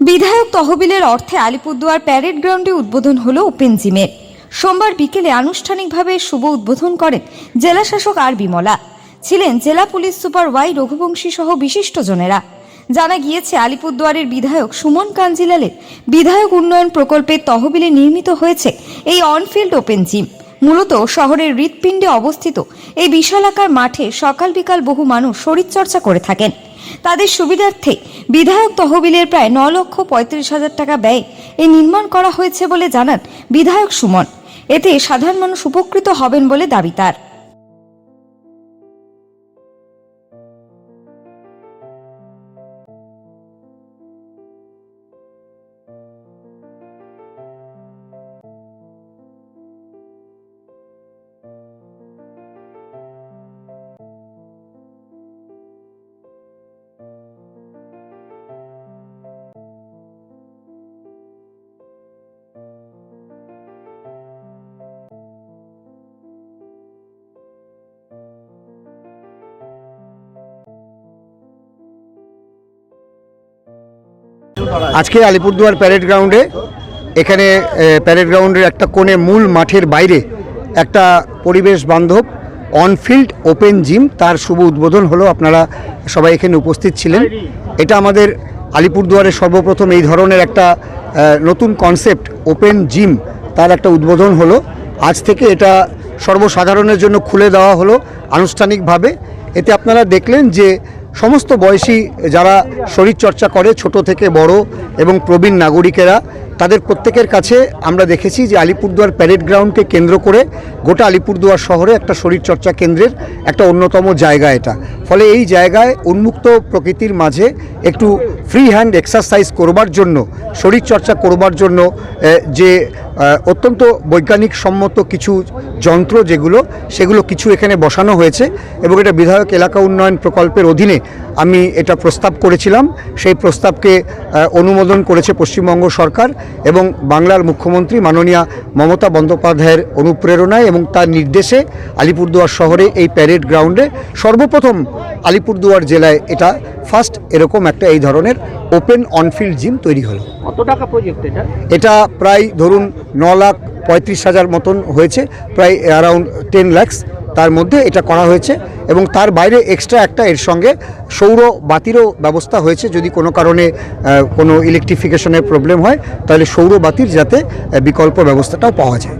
বিধায়ক তহবিলের অর্থে আলিপুরদুয়ার প্যারেড গ্রাউন্ডে উদ্বোধন হল ওপেন জিমের সোমবার বিকেলে আনুষ্ঠানিকভাবে শুভ উদ্বোধন করেন জেলা শাসক আর বিমলা। ছিলেন জেলা পুলিশ সুপার ওয়াই রঘুবংশী সহ বিশিষ্টজনেরা। জানা গিয়েছে, আলিপুরদুয়ারের বিধায়ক সুমন কাঞ্জিলালের বিধায়ক উন্নয়ন প্রকল্পের তহবিলে নির্মিত হয়েছে এই অনফিল্ড ওপেন জিম। মূলত শহরের হৃৎপিণ্ডে অবস্থিত এই বিশালাকার মাঠে সকাল বিকাল বহু মানুষ শরীরচর্চা করে থাকেন। তাদের সুবিধার্থে বিধায়ক তহবিলের প্রায় ন লক্ষ পঁয়ত্রিশ হাজার টাকা ব্যয় এই নির্মাণ করা হয়েছে বলে জানান বিধায়ক সুমন। এতে সাধারণ মানুষ উপকৃত হবেন বলে দাবি তার। আজকে আলিপুরদুয়ার প্যারেড গ্রাউন্ডে এখানে প্যারেড গ্রাউন্ডের একটা কোণে মূল মাঠের বাইরে একটা পরিবেশ বান্ধব অনফিল্ড ওপেন জিম তার শুভ উদ্বোধন হলো। আপনারা সবাই এখানে উপস্থিত ছিলেন। এটা আমাদের আলিপুরদুয়ারের সর্বপ্রথম এই ধরনের একটা নতুন কনসেপ্ট ওপেন জিম তার একটা উদ্বোধন হলো। আজ থেকে এটা সর্বসাধারণের জন্য খুলে দেওয়া হলো আনুষ্ঠানিকভাবে। এতে আপনারা দেখলেন যে সমস্ত বয়সী যারা শরীরচর্চা করে, ছোট থেকে বড় এবং প্রবীণ নাগরিকেরা, তাদের প্রত্যেকের কাছে আমরা দেখেছি যে আলিপুরদুয়ার প্যারেড গ্রাউন্ডকে কেন্দ্র করে গোটা আলিপুরদুয়ার শহরে একটা শরীরচর্চা কেন্দ্রের একটা অন্যতম জায়গা এটা। ফলে এই জায়গায় উন্মুক্ত প্রকৃতির মাঝে একটু ফ্রি হ্যান্ড এক্সারসাইজ করবার জন্য, শরীরচর্চা করবার জন্য যে অত্যন্ত বৈজ্ঞানিক সম্মত কিছু যন্ত্র যেগুলো সেগুলো কিছু এখানে বসানো হয়েছে এবং এটা বিধায়ক এলাকা উন্নয়ন প্রকল্পের অধীনে আমি এটা প্রস্তাব করেছিলাম। সেই প্রস্তাবকে অনুমোদন করেছে পশ্চিমবঙ্গ সরকার এবং বাংলার মুখ্যমন্ত্রী মাননীয়া মমতা বন্দ্যোপাধ্যায়ের অনুপ্রেরণায় এবং তার নির্দেশে আলিপুরদুয়ার শহরে এই প্যারেড গ্রাউন্ডে সর্বপ্রথম আলিপুরদুয়ার জেলায় এটা ফার্স্ট এরকম একটা এই ধরনের ওপেন অনফিল্ড জিম তৈরি হলো। কত টাকা প্রজেক্ট এটা? এটা প্রায় ধরুন ন লাখ পঁয়ত্রিশ হাজার মতন হয়েছে প্রায় অ্যারাউন্ড টেন ল্যাক্স তার মধ্যে এটা করা হয়েছে এবং তার বাইরে এক্সট্রা একটা এর সঙ্গে সৌর বাতিরও ব্যবস্থা হয়েছে যদি কোনো কারণে কোনো ইলেকট্রিফিকেশনের প্রবলেম হয় তাহলে সৌর বাতির যাতে বিকল্প ব্যবস্থাটাও পাওয়া যায়।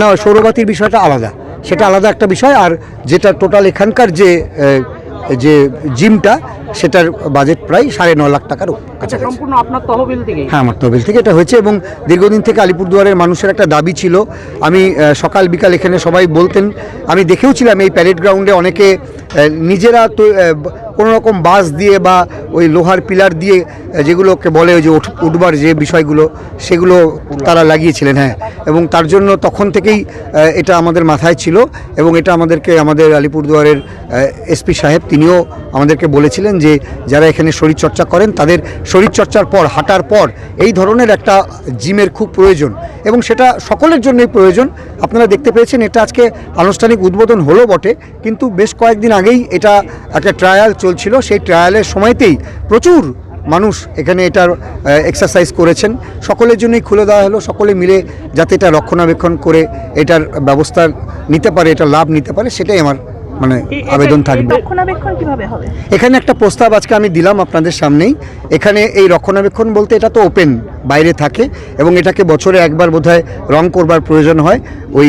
না সৌরবাতির বিষয়টা আলাদা। সেটা আলাদা একটা বিষয় আর যেটা টোটাল এখানকার যে যে জিমটা সেটার বাজেট প্রায় সাড়ে ন লাখ টাকার আচ্ছা কাছাকাছি সম্পূর্ণ আপনার তহবিল থেকে হ্যাঁ আমার তহবিল থেকে এটা হয়েছে এবং দীর্ঘদিন থেকে আলিপুরদুয়ারের মানুষের একটা দাবি ছিল। আমি সকাল বিকাল এখানে সবাই বলতেন। আমি দেখেও ছিলাম এই প্যারেড গ্রাউন্ডে অনেকে নিজেরা তো কোনো রকম বাঁশ দিয়ে বা ওই লোহার পিলার দিয়ে যেগুলোকে বলে ওই যে উঠ- উঠবার যে বিষয়গুলো সেগুলো তারা লাগিয়েছিলেন হ্যাঁ। এবং তার জন্য তখন থেকেই এটা আমাদের মাথায় ছিল এবং এটা আমাদেরকে আমাদের আলিপুরদুয়ারের এসপি সাহেব তিনিও আমাদেরকে বলেছিলেন যে যারা এখানে শরীরচর্চা করেন তাদের শরীরচর্চার পর, হাঁটার পর এই ধরনের একটা জিমের খুব প্রয়োজন এবং সেটা সকলের জন্যই প্রয়োজন। আপনারা দেখতে পেয়েছেন এটা আজকে আনুষ্ঠানিক উদ্বোধন হলো বটে, কিন্তু বেশ কয়েকদিন আগেই এটা একটা ট্রায়াল চলছিল। সেই ট্রায়ালের সময়তেই প্রচুর মানুষ এখানে এটার এক্সারসাইজ করেছেন। সকলের জন্যই খুলে দেওয়া হলো, সকলে মিলে যাতে এটা রক্ষণাবেক্ষণ করে এটার ব্যবস্থা নিতে পারে, এটা লাভ নিতে পারে, সেটাই আমার মানে আবেদন থাকবে। রক্ষণাবেক্ষণ কীভাবে হবে? এখানে একটা প্রস্তাব আজকে আমি দিলাম আপনাদের সামনেই। এখানে এই রক্ষণাবেক্ষণ বলতে এটা তো ওপেন বাইরে থাকে এবং এটাকে বছরে একবার বোধহয় রং করবার প্রয়োজন হয়। ওই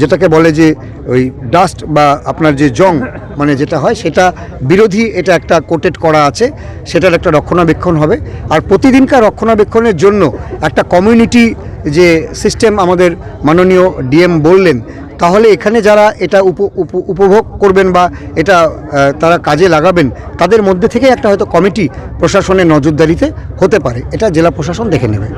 যেটাকে বলে যে ওই ডাস্ট বা আপনার যে জং মানে যেটা হয় সেটা বিরোধী এটা একটা কোটেড করা আছে সেটার একটা রক্ষণাবেক্ষণ হবে। আর প্রতিদিনকার রক্ষণাবেক্ষণের জন্য একটা কমিউনিটি যে সিস্টেম আমাদের মাননীয় ডিএম বললেন তাহলে এখানে যারা এটা উপ- উপ- উপভোগ করবেন বা এটা তারা কাজে লাগাবেন, তাদের মধ্যে থেকে একটা হয়তো কমিটি প্রশাসনের নজরদারিতে হতে পারে। এটা জেলা প্রশাসন দেখে নেবে।